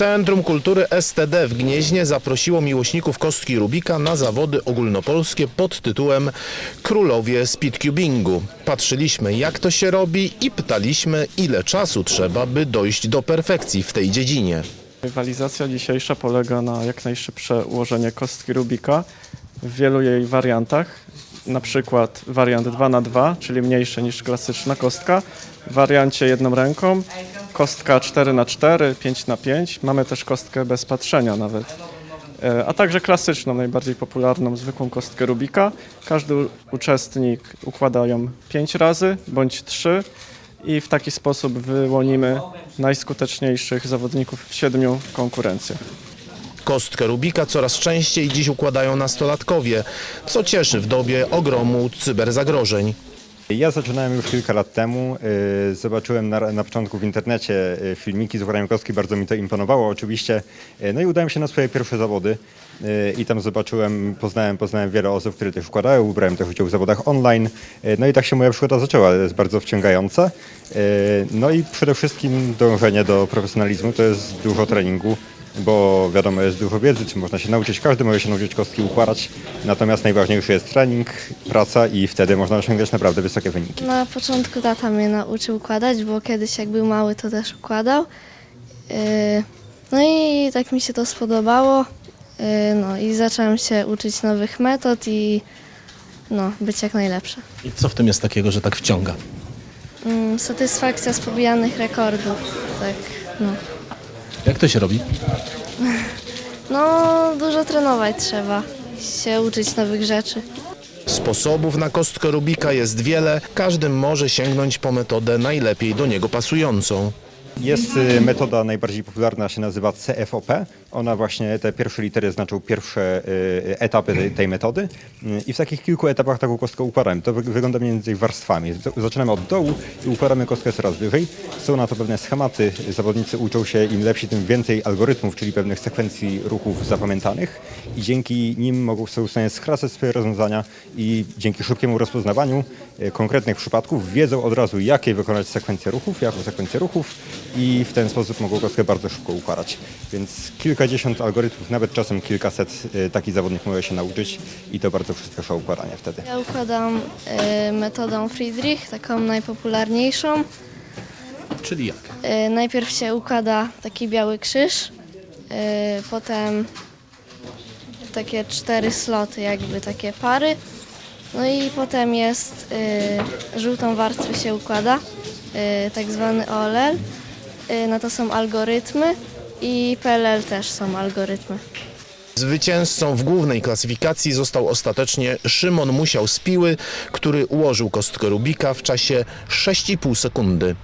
Centrum Kultury STD w Gnieźnie zaprosiło miłośników kostki Rubika na zawody ogólnopolskie pod tytułem Królowie speedcubingu. Patrzyliśmy jak to się robi i pytaliśmy ile czasu trzeba, by dojść do perfekcji w tej dziedzinie. Rywalizacja dzisiejsza polega na jak najszybsze ułożenie kostki Rubika w wielu jej wariantach. Na przykład wariant 2 na 2 czyli mniejszy niż klasyczna kostka. W wariancie jedną ręką, kostka 4 na 4 5 na 5 Mamy też kostkę bez patrzenia nawet. E, A także klasyczną, najbardziej popularną, zwykłą kostkę Rubika. Każdy uczestnik układa ją 5 razy bądź 3 i w taki sposób wyłonimy najskuteczniejszych zawodników w siedmiu konkurencjach. Kostkę Rubika coraz częściej dziś układają nastolatkowie, co cieszy w dobie ogromu cyberzagrożeń. Ja zaczynałem już kilka lat temu. y, Zobaczyłem na, na początku w internecie y, filmiki z kostki, bardzo mi to imponowało oczywiście. Y, No i udałem się na swoje pierwsze zawody i tam zobaczyłem, poznałem, poznałem wiele osób, które też układają, brałem też udział w zawodach online. No i tak się moja przygoda zaczęła, jest bardzo wciągająca. No i przede wszystkim dążenie do profesjonalizmu to jest dużo treningu bo wiadomo, jest dużo wiedzy, czy można się nauczyć, każdy może się nauczyć kostki układać, natomiast najważniejszy jest trening, praca i wtedy można osiągać naprawdę wysokie wyniki. Na początku tata mnie nauczył układać, bo kiedyś jak był mały to też układał. Yy, No i tak mi się to spodobało. Yy, No i zacząłem się uczyć nowych metod i no, być jak najlepsza. I co w tym jest takiego, że tak wciąga? Mm, Satysfakcja z pobijanych rekordów, tak no. Jak to się robi? No, dużo trenować trzeba, się uczyć nowych rzeczy. Sposobów na kostkę Rubika jest wiele, każdy może sięgnąć po metodę najlepiej do niego pasującą. Jest y, metoda najbardziej popularna, się nazywa CFOP. Ona właśnie, te pierwsze litery znaczą pierwsze y, etapy tej, metody. Y, I w takich kilku etapach taką kostkę układamy. To wy- wygląda mniej więcej warstwami. Zaczynamy od dołu i układamy kostkę coraz wyżej. Są na to pewne schematy. Zawodnicy uczą się, im lepsi, tym więcej algorytmów, czyli pewnych sekwencji ruchów zapamiętanych. I dzięki nim mogą są w stanie skracać swoje rozwiązania i dzięki szybkiemu rozpoznawaniu y, konkretnych przypadków wiedzą od razu, jakie wykonać sekwencje ruchów, jaką sekwencję ruchów i w ten sposób mogą kostkę bardzo szybko układać. Więc kilkadziesiąt algorytmów, nawet czasem kilkaset y, taki zawodnik może się nauczyć i to bardzo przyspiesza układanie wtedy. Ja układam yy, metodą Friedrich, taką najpopularniejszą. Czyli jak? Y, Najpierw się układa taki biały krzyż, y, potem takie cztery sloty, jakby takie pary. No i potem jest y, żółtą warstwę się układa, y, tak zwany OLL. Y, No to są algorytmy i PLL też są algorytmy. Zwycięzcą w głównej klasyfikacji został ostatecznie Szymon Musiał z Piły, który ułożył kostkę Rubika w czasie 6,5 sekundy.